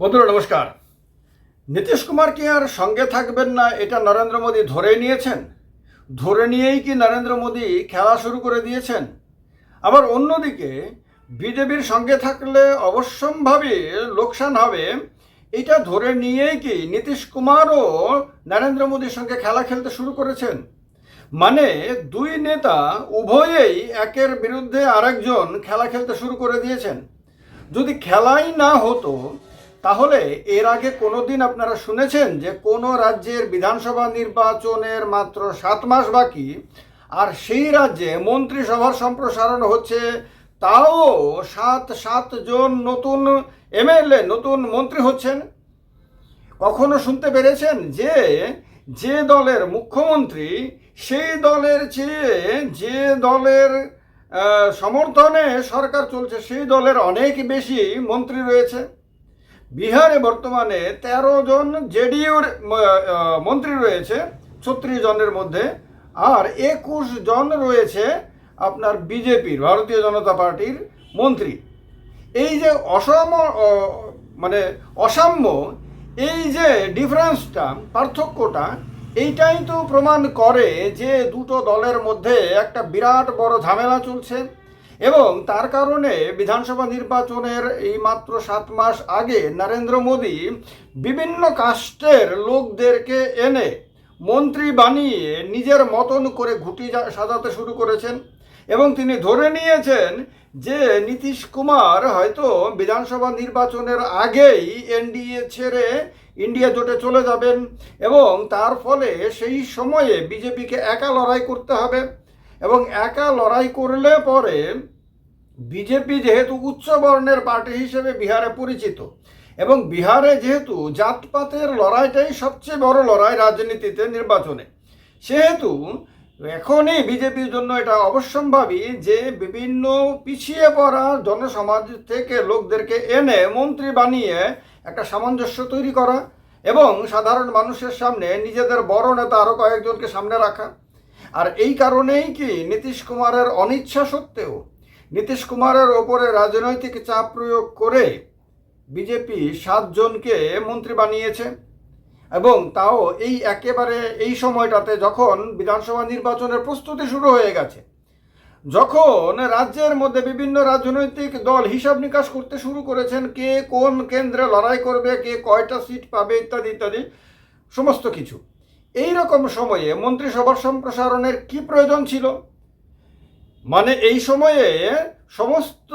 বন্ধুরা, নমস্কার। নীতিশ কুমার কি আর সঙ্গে থাকবেন না, এটা নরেন্দ্র মোদী ধরে নিয়েছেন? ধরে নিয়েই কি নরেন্দ্র মোদী খেলা শুরু করে দিয়েছেন? আবার অন্যদিকে, বিজেপির সঙ্গে থাকলে অবশ্যম্ভাবী লোকসান হবে, এটা ধরে নিয়েই কি নীতিশ কুমারও নরেন্দ্র মোদীর সঙ্গে খেলা খেলতে শুরু করেছেন? মানে দুই নেতা উভয়েই একের বিরুদ্ধে আরেকজন খেলা খেলতে শুরু করে দিয়েছেন। যদি খেলাই না হতো তাহলে এর আগে কোনোদিন আপনারা শুনেছেন যে কোনো রাজ্যের বিধানসভা নির্বাচনের মাত্র সাত মাস বাকি, আর সেই রাজ্যে মন্ত্রিসভার সম্প্রসারণ হচ্ছে তাও সাত সাত জন নতুন এমএলএ, নতুন মন্ত্রী হচ্ছেন। কখনো শুনতে পেরেছেন যে যে দলের মুখ্যমন্ত্রী সেই দলের চেয়ে যে দলের সমর্থনে সরকার চলছে, সেই দলের অনেক বেশি মন্ত্রী রয়েছে। বিহারে বর্তমানে তেরো জন জেডিইউর মন্ত্রী রয়েছে, ছত্রিশ জনের মধ্যে। আর একুশ জন রয়েছে আপনার বিজেপির, ভারতীয় জনতা পার্টির মন্ত্রী। এই যে অসম মানে অসাম্য, এই যে ডিফারেন্সটা, পার্থক্যটা, এইটাই তো প্রমাণ করে যে দুটো দলের মধ্যে একটা বিরাট বড় ঝামেলা চলছে। এবং তার কারণে বিধানসভা নির্বাচনের এই মাত্র সাত মাস আগে নরেন্দ্র মোদী বিভিন্ন কাস্টের লোকদেরকে এনে মন্ত্রী বানিয়ে নিজের মতন করে ঘুটি সাজাতে শুরু করেছেন এবং তিনি ধরে নিয়েছেন যে নীতিশ কুমার হয়তো বিধানসভা নির্বাচনের আগেই এনডিএ ছেড়ে ইন্ডিয়া জোটে চলে যাবেন এবং তার ফলে সেই সময়ে বিজেপিকে একা লড়াই করতে হবে এবং একা লড়াই করলে পরে বিজেপি যেহেতু উচ্চ বর্ণের পার্টি হিসেবে বিহারে পরিচিত এবং বিহারে যেহেতু জাতপাতের লড়াইটাই সবচেয়ে বড় লড়াই রাজনীতিতে নির্বাচনে, সেহেতু এখনই বিজেপির জন্য এটা অবশ্যম্ভাবী যে বিভিন্ন পিছিয়ে পড়া জনসমাজ থেকে লোকদেরকে এনে মন্ত্রী বানিয়ে একটা সামঞ্জস্য তৈরি করা এবং সাধারণ মানুষের সামনে নিজেদের বড় নেতা আরও কয়েকজনকে সামনে রাখা। আর এই কারণেই কি নীতিশ কুমারের অনিচ্ছা সত্ত্বেও নীতিশ কুমারের ওপরে রাজনৈতিক চাপ প্রয়োগ করে বিজেপি সাতজনকে মন্ত্রী বানিয়েছে এবং তাও এই একেবারে এই সময়টাতে যখন বিধানসভা নির্বাচনের প্রস্তুতি শুরু হয়ে গেছে, যখন রাজ্যের মধ্যে বিভিন্ন রাজনৈতিক দল হিসাব নিকাশ করতে শুরু করেছেন কে কোন কেন্দ্রে লড়াই করবে, কে কয়টা সিট পাবে ইত্যাদি ইত্যাদি, সমস্ত কিছু। এই রকম সময়ে মন্ত্রিসভার সম্প্রসারণের কি প্রয়োজন ছিল? মানে এই সময়ে সমস্ত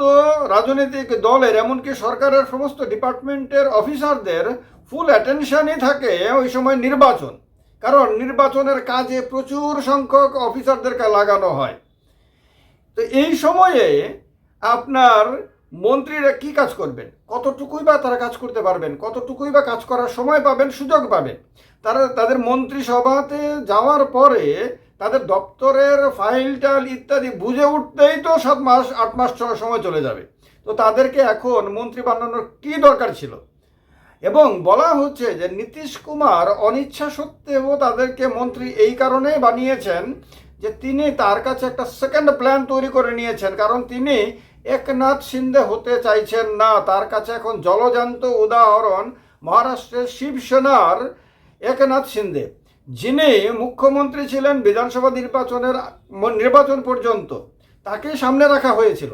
রাজনৈতিক দলের, এমনকি সরকারের সমস্ত ডিপার্টমেন্টের অফিসারদের ফুল অ্যাটেনশনই থাকে ওই সময় নির্বাচন। কারণ নির্বাচনের কাজে প্রচুর সংখ্যক অফিসারদেরকে লাগানো হয়। তো এই সময়ে আপনার মন্ত্রীরা কি কাজ করবেন? কতটুকুই বা তারা কাজ করতে পারবেন? কতটুকুই বা কাজ করার সময় পাবেন? সুযোগ পাবেন। তারা তাদের মন্ত্রিসভাতে যাওয়ার পরে তাদের দপ্তরের ফাইল টাইল ইত্যাদি বুঝে উঠতেই তো সাত মাস, আট মাস সময় চলে যাবে। তো তাদেরকে এখন মন্ত্রী বানানোর কি দরকার ছিল? এবং বলা হচ্ছে যে নীতিশ কুমার অনিচ্ছা সত্ত্বেও তাদেরকে মন্ত্রী এই কারণেই বানিয়েছেন যে তিনি তার কাছে একটা সেকেন্ড প্ল্যান তৈরি করে নিয়েছেন, কারণ তিনি একনাথ সিন্ধে হতে চাইছেন না। তার কাছে এখন জলজান্ত উদাহরণ, মহারাষ্ট্রের শিবসেনার একনাথ সিন্ধে যিনি মুখ্যমন্ত্রী ছিলেন বিধানসভা নির্বাচনের নির্বাচন পর্যন্ত তাকে সামনে রাখা হয়েছিল।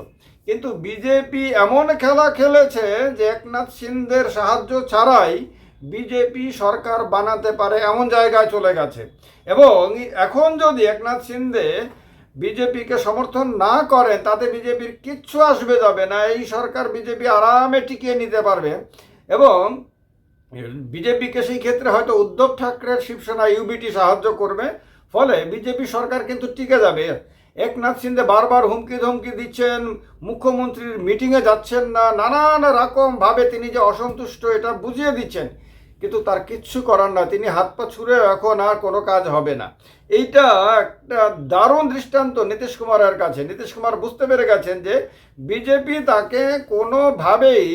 কিন্তু বিজেপি এমন খেলা খেলেছে যে একনাথ সিন্ধের সাহায্য ছাড়াই বিজেপি সরকার বানাতে পারে এমন জায়গায় চলে গেছে। এবং এখন যদি একনাথ সিন্ধে বিজেপিকে সমর্থন না করেন তাতে বিজেপির কিচ্ছু আসবে যাবে না। এই সরকার বিজেপি আরামে টিকিয়ে নিতে পারবে। এবং বিজেপিকে সেই ক্ষেত্রে হয়তো উদ্ধব ঠাকরের শিবসেনা ইউবিটি সাহায্য করবে। ফলে বিজেপি সরকার কিন্তু টিকে যাবে। একনাথ সিন্ধে বারবার হুমকি ধমকি দিচ্ছেন, মুখ্যমন্ত্রীর মিটিংয়ে যাচ্ছেন না, নানান রকম ভাবে তিনি যে অসন্তুষ্ট, এটা বুঝিয়ে দিচ্ছেন। কিন্তু তার কিচ্ছু করার না, তিনি হাত পা ছুঁড়ে এখন আর কোনো কাজ হবে না। এইটা একটা দারুণ দৃষ্টান্ত নীতিশ কুমারের কাছে। নীতিশ কুমার বুঝতে পেরে গেছেন যে বিজেপি তাকে কোনোভাবেই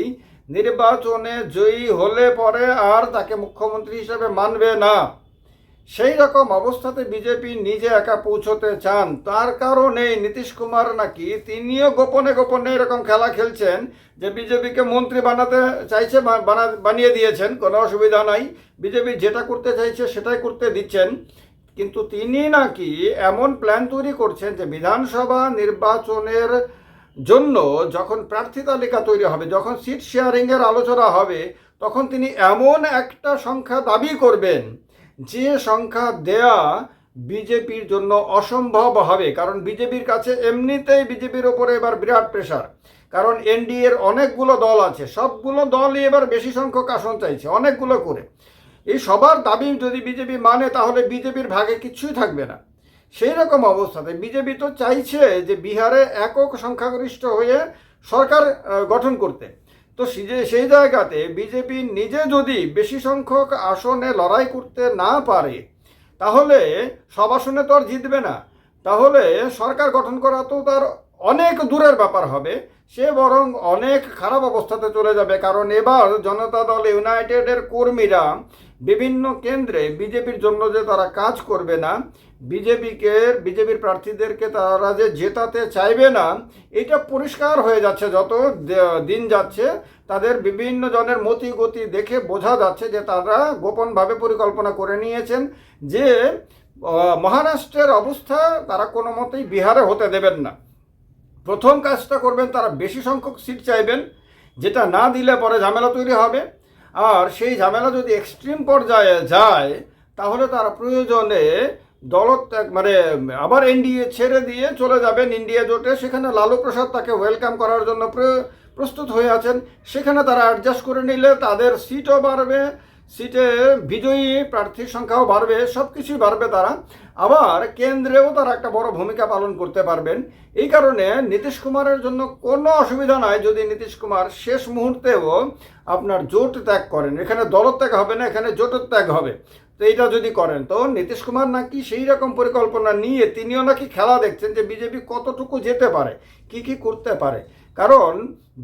নির্বাচনে জয়ী হলে পরে আর তাকে মুখ্যমন্ত্রী হিসেবে মানবে না। সেই রকম অবস্থাতে বিজেপি নিজে একা পৌঁছতে চান। তার কারণে নীতিশ কুমার নাকি তিনিও গোপনে গোপনে এরকম খেলা খেলছেন যে বিজেপিকে মন্ত্রী বানাতে চাইছে বানিয়ে দিয়েছেন। কোনো অসুবিধা নাই। বিজেপি যেটা করতে চাইছে সেটাই করতে দিচ্ছেন। কিন্তু তিনি নাকি এমন প্ল্যান তৈরি করছেন যে বিধানসভা নির্বাচনের জন্য যখন প্রার্থী তালিকা তৈরি হবে, যখন সিট শেয়ারিংয়ের আলোচনা হবে, তখন তিনি এমন একটা সংখ্যা দাবি করবেন, যে সংখ্যা দেয়া বিজেপির জন্য অসম্ভব হবে। কারণ বিজেপির কাছে এমনিতেই বিজেপির ওপরে এবার বিরাট প্রেশার কারণ এনডিএর অনেকগুলো দল আছে, সবগুলো দলই এবার বেশি সংখ্যক আসন চাইছে, অনেকগুলো করে। এই সবার দাবি যদি বিজেপি মানে তাহলে বিজেপির ভাগে কিছুই থাকবে না। সেই রকম অবস্থাতে বিজেপি তো চাইছে যে বিহারে একক সংখ্যাগরিষ্ঠ হয়ে সরকার গঠন করতে। তো সেই জায়গাতে বিজেপি নিজে যদি বেশি সংখ্যক আসনে লড়াই করতে না পারে, তাহলে সব আসনে তো আর জিতবে না। তাহলে সরকার গঠন করা তো তার অনেক দূরের ব্যাপার হবে। সে বরং অনেক খারাপ অবস্থাতে চলে যাবে। কারণ এবার জনতা দল ইউনাইটেডের কর্মীরা বিভিন্ন কেন্দ্রে বিজেপির জন্য যে তারা কাজ করবে না, বিজেপিকে, বিজেপির প্রার্থীদেরকে তারা যে জেতাতে চাইবে না, এটা পরিষ্কার হয়ে যাচ্ছে যত দিন যাচ্ছে। তাদের বিভিন্ন জনের মতি গতি দেখে বোঝা যাচ্ছে যে তারা গোপনভাবে পরিকল্পনা করে নিয়েছেন যে মহারাষ্ট্রের অবস্থা তারা কোনো মতেই বিহারে হতে দেবেন না। প্রথম কাজটা করবেন তারা বেশি সংখ্যক সিট চাইবেন, যেটা না দিলে পরে ঝামেলা তৈরি হবে। আর সেই ঝামেলা যদি এক্সট্রিম পর্যায়ে যায়, তাহলে তার প্রয়োজনে দলত্যাগ মানে আবার এনডিএ ছেড়ে দিয়ে চলে যাবেন ইন্ডিয়া জোটে। সেখানে লালু প্রসাদ তাকে ওয়েলকাম করার জন্য প্র- প্রস্তুত হয়ে আছেন। সেখানে তারা অ্যাডজাস্ট করে নিলে তাদের সিটও বাড়বে। সিটে বিজয়ী প্রার্থীর সংখ্যাও বাড়বে সব কিছুই বাড়বে তারা। আবার কেন্দ্রেও তারা একটা বড় ভূমিকা পালন করতে পারবেন। এই কারণে নীতিশ কুমারের জন্য কোনো অসুবিধা নাই যদি নীতিশ কুমার শেষ মুহূর্তেও আপনার জোট ত্যাগ করেন। এখানে দলত্যাগ হবে না, এখানে জোটের ত্যাগ হবে। তো এইটা যদি করেন, তো নীতিশ কুমার নাকি সেই রকম পরিকল্পনা নিয়ে তিনিও নাকি খেলা দেখছেন যে বিজেপি কতটুকু যেতে পারে, কি কি করতে পারে। কারণ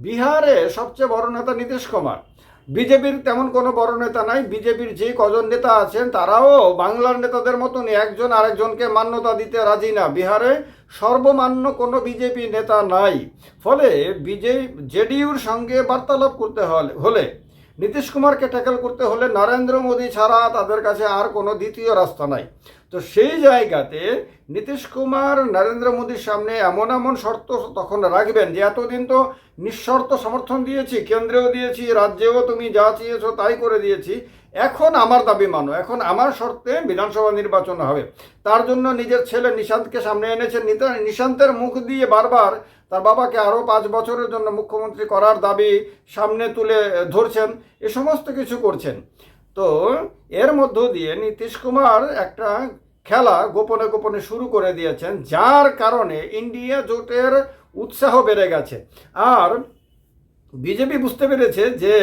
বিহারে সবচেয়ে বড় নেতা নীতিশ কুমার। বিজেপির তেমন কোনো বড় নেতা নাই। বিজেপির যে কজন নেতা আছেন, তারাও বাংলার নেতাদের মতনই। একজন আরেকজনকে মান্যতা দিতে রাজি না। বিহারে সর্বমান্য কোনো বিজেপি নেতা নাই। ফলে বিজেপি, জেডিইউর সঙ্গে বার্তালাপ করতে হলে হলে, নীতিশ কুমারকে ট্যাকেল করতে হলে নরেন্দ্র মোদী ছাড়া তাদের কাছে আর কোনো দ্বিতীয় রাস্তা নাই। তো সেই জায়গাতে নীতিশ কুমার, নরেন্দ্র মোদীর সামনে এমন এমন শর্ত তখন রাখবেন যে এতদিন তো নিঃশর্ত সমর্থন দিয়েছি, কেন্দ্রেও দিয়েছি, রাজ্যেও তুমি যা চেয়েছো তাই করে দিয়েছি। এখন আমার দাবি মানো, এখন আমার শর্তে বিধানসভা নির্বাচন হবে। তার জন্য নিজের ছেলে নিশান্তকে সামনে এনেছেন নিতা- নিশান্তের মুখ দিয়ে বারবার তার বাবাকে আরও পাঁচ বছরের জন্য মুখ্যমন্ত্রী করার দাবি সামনে তুলে ধরছেন, এ সমস্ত কিছু করছেন। তো এর মধ্য দিয়ে নীতিশ কুমার একটা খেলা গোপনে গোপনে শুরু করে দিয়েছেন, যার কারণে ইন্ডিয়া জোটের উৎসাহ বেড়ে গেছে। আর বিজেপি বুঝতে পেরেছে যে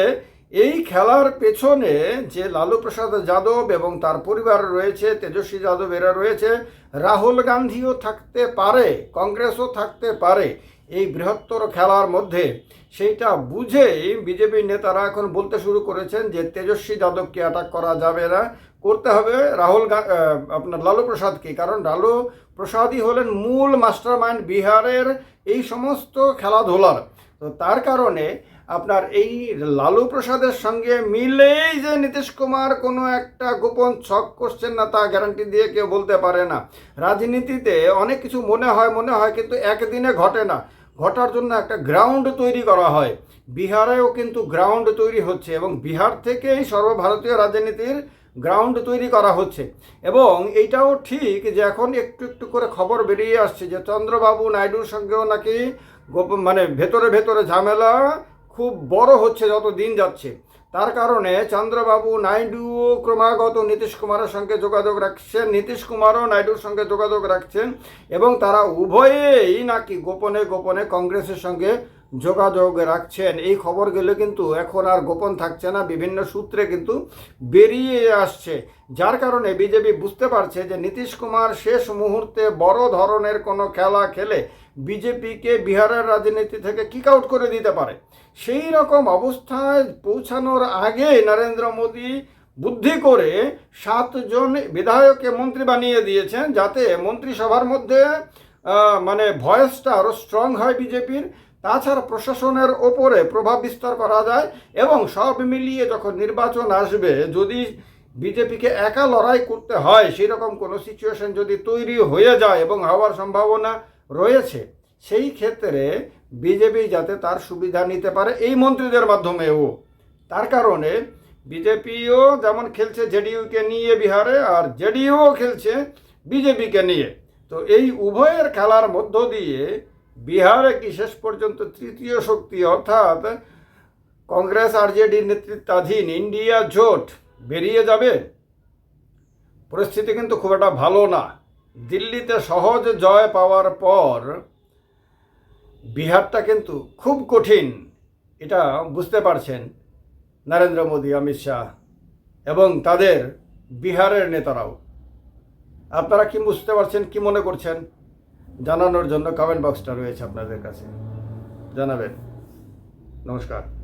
এই খেলার পেছনে যে লালু প্রসাদ যাদব এবং তার পরিবার রয়েছে, তেজস্বী যাদব এরা রয়েছে, রাহুল গান্ধীও থাকতে পারে, কংগ্রেসও থাকতে পারে এই বৃহত্তর খেলার মধ্যে সেইটা বুঝেই বিজেপির নেতারা এখন বলতে শুরু করেছেন যে তেজস্বী যাদবকে অ্যাটাক করা যাবে না। করতে হবে রাহুল আপনার লালু প্রসাদকে, কারণ লালু প্রসাদই হলেন মূল মাস্টার মাইন্ড বিহারের এই সমস্ত খেলাধুলার। তো তার কারণে আপনার এই লালু প্রসাদের সঙ্গে মিলেই যে নীতিশ কুমার কোনো একটা গোপন ছক করছেন না তা গ্যারান্টি দিয়ে কেউ বলতে পারে না। রাজনীতিতে অনেক কিছু মনে হয় মনে হয়, কিন্তু একদিনে ঘটে না। ঘটার জন্য একটা গ্রাউন্ড তৈরি করা হয়। বিহারেও কিন্তু গ্রাউন্ড তৈরি হচ্ছে এবং বিহার থেকেই সর্বভারতীয় রাজনীতির গ্রাউন্ড তৈরি করা হচ্ছে। এবং এইটাও ঠিক যে এখন একটু একটু করে খবর বেরিয়ে আসছে যে চন্দ্রবাবু নাইডুর সঙ্গেও নাকি মানে ভেতরে ভেতরে ঝামেলা খুব বড় হচ্ছে যত দিন যাচ্ছে। তার কারণে চন্দ্রবাবু নাইডুও ক্রমাগত নীতিশ কুমারের সঙ্গে যোগাযোগ রাখছেন, নীতিশ কুমারও নাইডুর সঙ্গে যোগাযোগ রাখছেন এবং তারা উভয়েই নাকি গোপনে গোপনে কংগ্রেসের সঙ্গে যোগাযোগ রাখছেন। এই খবরগুলো কিন্তু এখন আর গোপন থাকছে না, বিভিন্ন সূত্রে কিন্তু বেরিয়ে আসছে। যার কারণে বিজেপি বুঝতে পারছে যে নীতিশ কুমার শেষ মুহূর্তে বড় ধরনের কোনো খেলা খেলে বিজেপিকে বিহারের রাজনীতি থেকে কিক আউট করে দিতে পারে। সেই রকম অবস্থায় পৌঁছানোর আগে নরেন্দ্র মোদী বুদ্ধি করে সাতজন বিধায়ককে মন্ত্রী বানিয়ে দিয়েছেন যাতে মন্ত্রিসভার মধ্যে মানে ভয়েসটা আরও স্ট্রং হয় বিজেপির। তাছাড়া প্রশাসনের ওপরে প্রভাব বিস্তার করা যায় এবং সব মিলিয়ে যখন নির্বাচন আসবে, যদি বিজেপিকে একা লড়াই করতে হয়, সেরকম কোনো সিচুয়েশন যদি তৈরি হয়ে যায় এবং হওয়ার সম্ভাবনা রয়েছে, সেই ক্ষেত্রে বিজেপি যাতে তার সুবিধা নিতে পারে এই মন্ত্রীদের মাধ্যমেও। তার কারণে বিজেপিও যেমন খেলছে জেডিইউকে নিয়ে বিহারে, আর জেডিইউ খেলছে বিজেপিকে নিয়ে। তো এই উভয়ের খেলার মধ্য দিয়ে বিহারে কি শেষ পর্যন্ত তৃতীয় শক্তি অর্থাৎ কংগ্রেস আর জেডির নেতৃত্বাধীন ইন্ডিয়া জোট বেরিয়ে যাবে? পরিস্থিতি কিন্তু খুব একটা ভালো না। দিল্লিতে সহজ জয় পাওয়ার পর বিহারটা কিন্তু খুব কঠিন, এটা বুঝতে পারছেন নরেন্দ্র মোদী, অমিত শাহ এবং তাদের বিহারের নেতারাও। আপনারা কি বুঝতে পারছেন, কি মনে করছেন? জানানোর জন্য কমেন্ট বক্সটা রয়েছে আপনাদের কাছে। জানাবেন। নমস্কার।